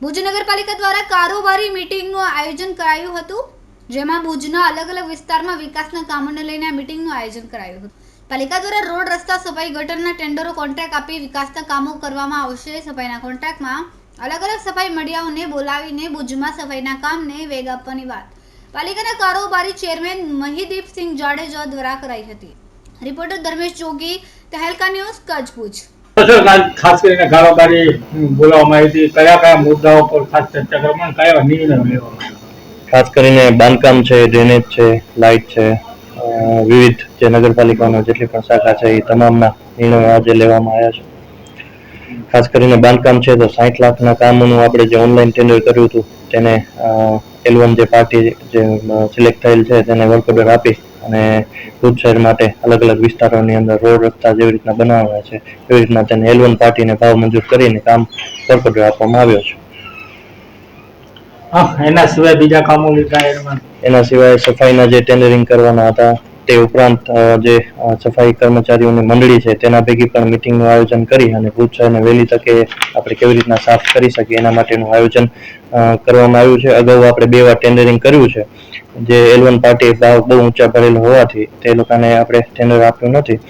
ભુજ નગરપાલિકા દ્વારા કારોબારી મીટિંગનું આયોજન કરાયું હતું, જેમાં ભુજના અલગ અલગ વિસ્તારમાં વિકાસના કામોને લઈને મિટિંગનું આયોજન કરાયું હતું. પાલિકા દ્વારા રોડ રસ્તા સફાઈ ગટરના ટેન્ડરો કોન્ટ્રાક્ટ આપી વિકાસના કામો કરવામાં આવશે. સફાઈના કોન્ટ્રાક્ટમાં અલગ અલગ સફાઈ મળિયાઓને બોલાવીને ભુજમાં સફાઈના કામને વેગ આપવાની વાત પાલિકાના કારોબારી ચેરમેન મહિદીપસિંહ જાડેજા દ્વારા કરાઈ હતી. Reporter Dharmesh Jogi, Tehelka news Kutch Bhuj. ખાસ- કરીને કારોબારી બોલાવવામાં આવી હતી. કયા કયા મુદ્દાઓ પર ખાસ ચર્ચા કરવામાં કયા નિર્ણય લેવામાં ખાસ કરીને બાંધકામ છે, ડ્રેનેજ છે, લાઇટ છે વિવિધ જે નગરપાલિકાનો જેટલી પણ શાખા છે, એ તમામના નિર્ણયો આજે લેવામાં આવ્યા છે. ખાસ કરીને બાંધકામ છે, તો સાઠ લાખના કામોનું આપણે જે ઓનલાઈન ટેન્ડર કર્યું હતું, તેને એલવન જે પાર્ટી જે સિલેક્ટ થયેલ છે, તેને વર્ક ઓર્ડર આપી અને ભુજ શહેર માટે અલગ અલગ વિસ્તારોની અંદર રોડ રસ્તા જેવી રીતના બનાવવાના છે. એવી રીતના તેને એલ વન પાર્ટીને ભાવ મંજૂર કરીને કામ વર્ક આપવામાં આવ્યો છે. હા એના સિવાય બીજા કામો લીધા એના સિવાય સફાઈના જે ટેન્ડરિંગ કરવાના હતા તે ઉપરાંત જે સફાઈ કર્મચારીઓની મંડળી છે, તેના ભેગી પણ મિટિંગનું આયોજન કરી અને ભુજ શહેરને વહેલી તકે આપણે કેવી રીતના સાફ કરી શકીએ એના માટેનું આયોજન કરવામાં આવ્યું છે. અગાઉ આપણે બે વાર ટેન્ડરિંગ કર્યું છે. જે એલવન પાર્ટી ભાવ બહુ ઊંચા ભરેલો હોવાથી તે લોકોને આપણે ટેન્ડર આપ્યું નથી.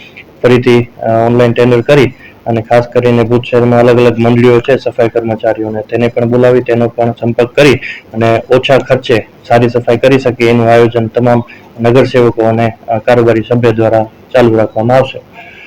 ફરીથી ઓનલાઈન ટેન્ડર કરી અને ખાસ કરીને ભુજ શહેરમાં અલગ અલગ મંડળીઓ છે, સફાઈ કર્મચારીઓને તેને પણ બોલાવી, તેનો પણ સંપર્ક કરી અને ઓછા ખર્ચે સારી સફાઈ કરી શકીએ. એનું આયોજન તમામ નગરસેવકો અને કારોબારી સભ્ય દ્વારા ચાલુ રાખવામાં આવશે.